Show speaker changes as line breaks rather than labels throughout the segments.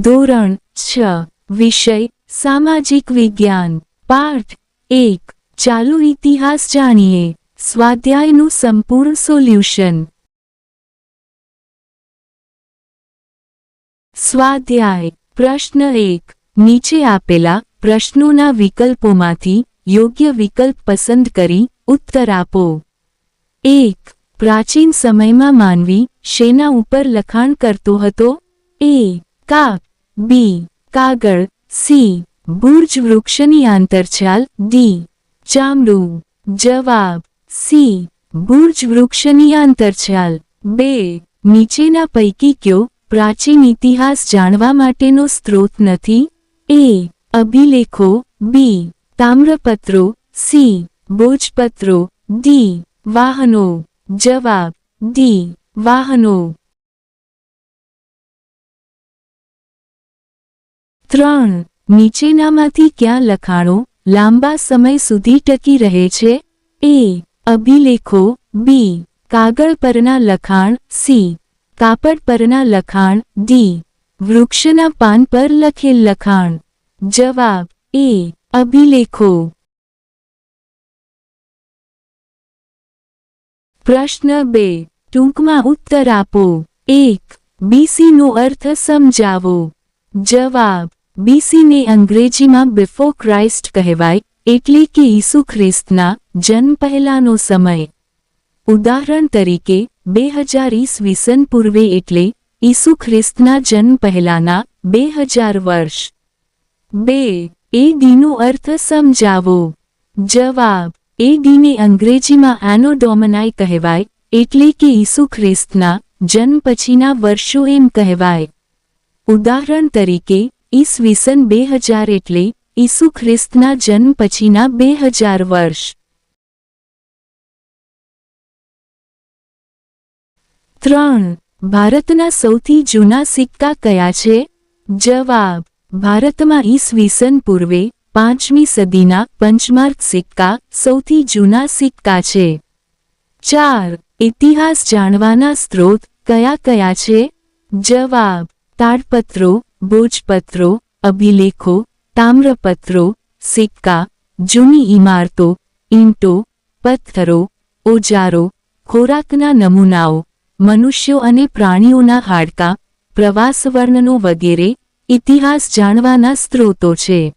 ધોરણ છ, વિષય, સામાજિક વિજ્ઞાન, પાઠ એક, ચાલુ ઇતિહાસ જાણીએ, સ્વાધ્યાયનું સંપૂર્ણ સોલ્યુશન. સ્વાધ્યાય, પ્રશ્ન એક, નીચે આપેલા પ્રશ્નોના વિકલ્પોમાંથી યોગ્ય વિકલ્પ પસંદ કરી ઉત્તર આપો. એક, પ્રાચીન સમયમાં માનવી શેના ઉપર લખાણ કરતો હતો? એ, કાપ. બી કાગળ. સી બુર્જ વૃક્ષની આંતરછાલ. ડી ચામડું. જવાબ. સી બુર્જ વૃક્ષની આંતરછાલ. બે. નીચેના પૈકી કયો પ્રાચીન ઇતિહાસ જાણવા માટેનો સ્ત્રોત નથી? એ અભિલેખો. બી તામ્રપત્રો. સી ભોજપત્રો. ડી વાહનો. જવાબ. ડી વાહનો. ત્રણ, નીચેનામાંથી ક્યાં લખાણો લાંબા સમય સુધી ટકી રહે છે? એ, અભિલેખો. બી, કાગળ પરના લખાણ. સી, કાપડ પરના લખાણ. ડી, વૃક્ષના પાન પર લખેલ લખાણ. જવાબ, એ, અભિલેખો. પ્રશ્ન બે, ટૂંકમાં ઉત્તર આપો. એક, બીસીનો અર્થ સમજાવો. જવાબ બીસીને અંગ્રેજીમાં બિફોર ક્રાઇસ્ટ કહેવાય, એટલે કે ઈસુ ખ્રિસ્તના જન્મ પહેલાનો સમય. ઉદાહરણ તરીકે, બે હજાર ઈસવીસન પૂર્વે એટલે ઈસુ ખ્રિસ્તના જન્મ પહેલાના બે હજાર વર્ષ. બે. એ દીનો અર્થ સમજાવો. જવાબ. એ દીને અંગ્રેજીમાં એનોડોમનાઈ કહેવાય, એટલે કે ઈસુ ખ્રિસ્તના જન્મ પછીના વર્ષો એમ કહેવાય. ઉદાહરણ તરીકે ઈસવીસન બે હજાર એટલે ઈસુ ખ્રિસ્તના જન્મ પછીના બે હજાર વર્ષ. ત્રણ, ભારતના સૌથી જૂના સિક્કા કયા છે? જવાબ, ભારતમાં ઈસવીસન પૂર્વે પાંચમી સદીના પંચમાર્ક સિક્કા સૌથી જૂના સિક્કા છે. ચાર, ઇતિહાસ જાણવાના સ્ત્રોત કયા કયા છે? જવાબ, તાડપત્રો ભોજપત્રો, અભિલેખો, તામ્રપત્રો, સિક્કા, જૂની ઇમારતો, ઈંટો, પથ્થરો, ઓજારો, ખોરાકના નમૂનાઓ, મનુષ્યો અને પ્રાણીઓના હાડકાં, પ્રવાસ વર્ણનો વગેરે ઇતિહાસ જાણવાના સ્ત્રોતો છે.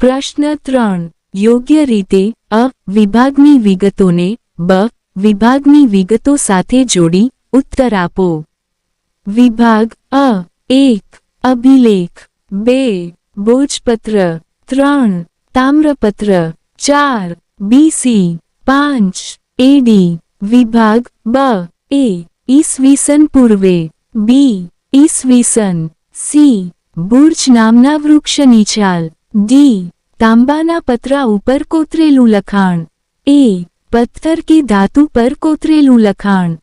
પ્રશ્ન ત્રણ. યોગ્ય રીતે અ વિભાગની વિગતોને બ વિભાગની વિગતો સાથે જોડી ઉત્તર આપો વિભાગ અ, એક, અભિલેખ. બે, ભોજપત્ર. ત્રણ, તામ્રપત્ર. ચાર, બીસી. પાંચ, એડી. વિભાગ બ, એ, ઈસવીસન પૂર્વે. બી, ઈસવીસન. સી, બુર્જ નામના વૃક્ષની છાલ ડી, તાંબાના પતરા ઉપર કોતરેલું લખાણ. એ, પથ્થર કે ધાતુ પર કોતરેલું લખાણ.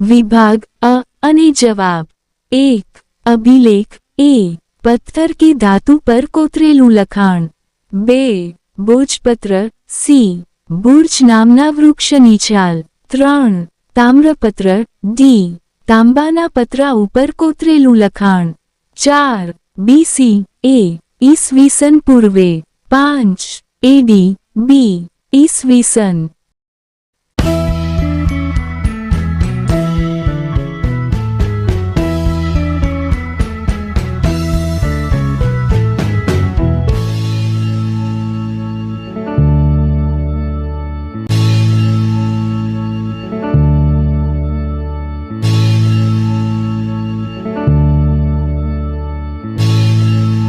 વિભાગ અ અને જવાબ. એક, અભિલેખ. એ, પથ્થર કે ધાતુ પર કોતરેલું લખાણ. બે બોજપત્ર સી, બુર્જ નામના વૃક્ષની છાલ ત્રણ, તામ્રપત્ર. ડી, તાંબાના પતરા ઉપર કોતરેલું લખાણ. ચાર, બીસી. એ, ઈસવીસન પૂર્વે. પાંચ, એડી. બી, ઈસવીસન.